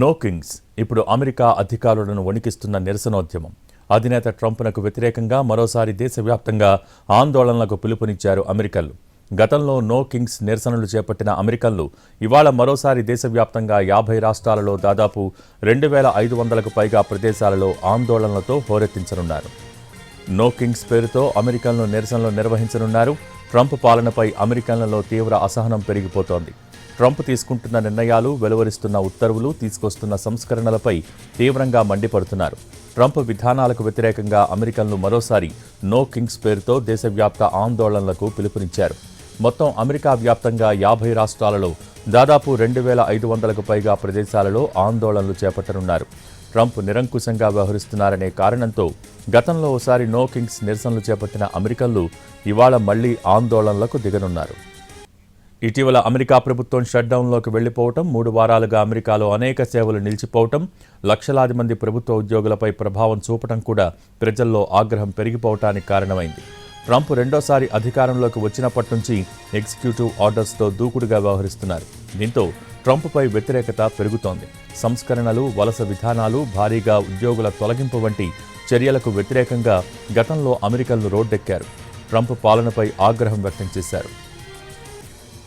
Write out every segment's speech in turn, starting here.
No Kings. ఇప్పుడు America అధికారులను వణికిస్తున్న నిరసనోద్యమం. అధినేత ట్రంప్నకు వ్యతిరేకంగా మరోసారి దేశవ్యాప్తంగా ఆందోళనలకు పిలుపునిచ్చారు అమెరికన్లు. గతంలో నో కింగ్స్ నిరసనలు చేపట్టిన అమెరికన్లు ఇవాళ మరోసారి దేశవ్యాప్తంగా యాభై రాష్ట్రాలలో దాదాపు రెండు వేల ఐదు వందలకు పైగా ప్రదేశాలలో ఆందోళనలతో హోరెత్తించనున్నారు. నో కింగ్స్ పేరుతో అమెరికన్లు నిరసనలు నిర్వహించనున్నారు. ట్రంప్ పాలనపై అమెరికన్లలో తీవ్ర అసహనం పెరిగిపోతోంది. ట్రంప్ తీసుకుంటున్న నిర్ణయాలు వెలువరిస్తున్న ఉత్తర్వులు తీసుకొస్తున్న సంస్కరణలపై తీవ్రంగా మండిపడుతున్నారు. ట్రంప్ విధానాలకు వ్యతిరేకంగా అమెరికన్లు మరోసారి నో కింగ్స్ పేరుతో దేశవ్యాప్త ఆందోళనలకు పిలుపునిచ్చారు. మొత్తం అమెరికా వ్యాప్తంగా యాభై రాష్ట్రాలలో దాదాపు రెండు వేల ఐదు వందలకు పైగా ప్రదేశాలలో ఆందోళనలు చేపట్టనున్నారు. ట్రంప్ నిరంకుశంగా వ్యవహరిస్తున్నారనే కారణంతో గతంలో ఓసారి నో కింగ్స్ నిరసనలు చేపట్టిన అమెరికన్లు ఇవాళ మళ్ళీ ఆందోళనలకు దిగనున్నారు. ఇటీవల అమెరికా ప్రభుత్వం షట్డౌన్లోకి వెళ్ళిపోవటం మూడు వారాలుగా అమెరికాలో అనేక సేవలు నిలిచిపోవటం లక్షలాది మంది ప్రభుత్వ ఉద్యోగులపై ప్రభావం చూపటం కూడా ప్రజల్లో ఆగ్రహం పెరిగిపోవటానికి కారణమైంది. ట్రంప్ రెండోసారి అధికారంలోకి వచ్చినప్పటి నుంచి ఎగ్జిక్యూటివ్ ఆర్డర్స్తో దూకుడుగా వ్యవహరిస్తున్నారు. దీంతో ట్రంప్పై వ్యతిరేకత పెరుగుతోంది. సంస్కరణలు వలస విధానాలు భారీగా ఉద్యోగుల తొలగింపు వంటి చర్యలకు వ్యతిరేకంగా గతంలో అమెరికన్లు రోడ్డెక్కారు. ట్రంప్ పాలనపై ఆగ్రహం వ్యక్తం చేశారు.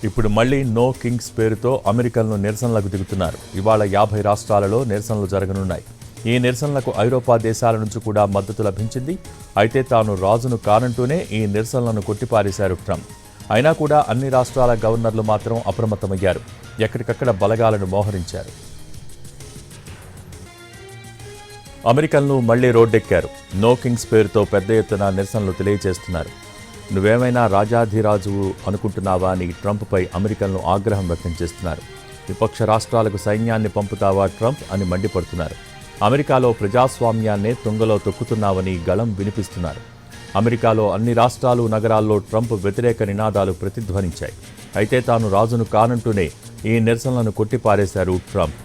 ఇప్పుడు మళ్ళీ నో కింగ్స్ పేరుతో అమెరికన్లు నిరసనలకు దిగుతున్నారు. ఇవాళ యాభై రాష్ట్రాలలో నిరసనలు జరగనున్నాయి. ఈ నిరసనలకు ఐరోపా దేశాల నుంచి కూడా మద్దతు లభించింది. అయితే తాను రాజును కానంటూనే ఈ నిరసనలను కొట్టిపారేశారు ట్రంప్. అయినా కూడా అన్ని రాష్ట్రాల గవర్నర్లు మాత్రం అప్రమత్తమయ్యారు. ఎక్కడికక్కడ బలగాలను మోహరించారు. అమెరికన్లు మళ్ళీ రోడ్డెక్కారు. నో కింగ్స్ పేరుతో పెద్ద ఎత్తున నిరసనలు తెలియజేస్తున్నారు. నువ్వేమైనా రాజాధిరాజు అనుకుంటున్నావా అని ట్రంప్పై అమెరికన్లు ఆగ్రహం వ్యక్తం చేస్తున్నారు. విపక్ష రాష్ట్రాలకు సైన్యాన్ని పంపుతావా ట్రంప్ అని మండిపడుతున్నారు. అమెరికాలో ప్రజాస్వామ్యాన్నే తుంగలో తొక్కుతున్నావని గళం వినిపిస్తున్నారు. అమెరికాలో అన్ని రాష్ట్రాలు నగరాల్లో ట్రంప్ వ్యతిరేక నినాదాలు ప్రతిధ్వనించాయి. అయితే తాను రాజును కానంటూనే ఈ నిరసనలను కొట్టిపారేశారు ట్రంప్.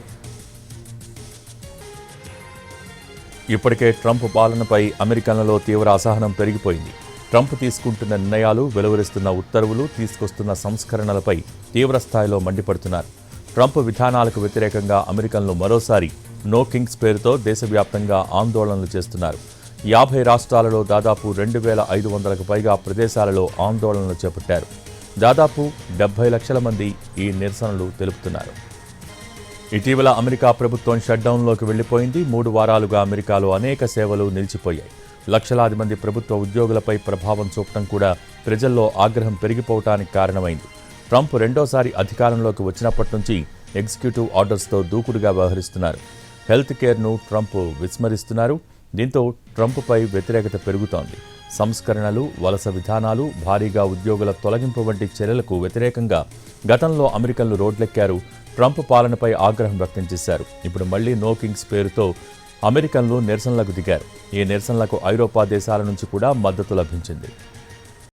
ఇప్పటికే ట్రంప్ పాలనపై అమెరికన్లలో తీవ్ర అసహనం పెరిగిపోయింది. ట్రంప్ తీసుకుంటున్న నిర్ణయాలు వెలువరిస్తున్న ఉత్తర్వులు తీసుకొస్తున్న సంస్కరణలపై తీవ్రస్థాయిలో మండిపడుతున్నారు. ట్రంప్ విధానాలకు వ్యతిరేకంగా అమెరికన్లు మరోసారి నో కింగ్స్ పేరుతో దేశవ్యాప్తంగా ఆందోళనలు చేస్తున్నారు. యాభై రాష్ట్రాలలో దాదాపు రెండు వేల ఐదు వందలకు పైగా ప్రదేశాలలో ఆందోళనలు చేపట్టారు. దాదాపు డెబ్బై లక్షల మంది ఈ నిరసనలు తెలుపుతున్నారు. ఇటీవల అమెరికా ప్రభుత్వం షట్డౌన్లోకి వెళ్ళిపోయింది మూడు వారాలుగా అమెరికాలో అనేక సేవలు నిలిచిపోయాయి. లక్షలాది మంది ప్రభుత్వ ఉద్యోగులపై ప్రభావం చూపడం కూడా ప్రజల్లో ఆగ్రహం పెరిగిపోవటానికి కారణమైంది. ట్రంప్ రెండోసారి అధికారంలోకి వచ్చినప్పటి నుంచి ఎగ్జిక్యూటివ్ ఆర్డర్స్తో దూకుడుగా వ్యవహరిస్తున్నారు. హెల్త్ కేర్ను ట్రంప్ విస్మరిస్తున్నారు. దీంతో ట్రంప్పై వ్యతిరేకత పెరుగుతోంది. సంస్కరణలు వలస విధానాలు భారీగా ఉద్యోగుల తొలగింపు వంటి చర్యలకు వ్యతిరేకంగా గతంలో అమెరికన్లు రోడ్లెక్కారు. ట్రంప్ పాలనపై ఆగ్రహం వ్యక్తం చేశారు. ఇప్పుడు మళ్ళీ నో కింగ్స్ పేరుతో అమెరికన్లు నిరసనలకు దిగారు. ఈ నిరసనలకు ఐరోపా దేశాల నుంచి కూడా మద్దతు లభించింది.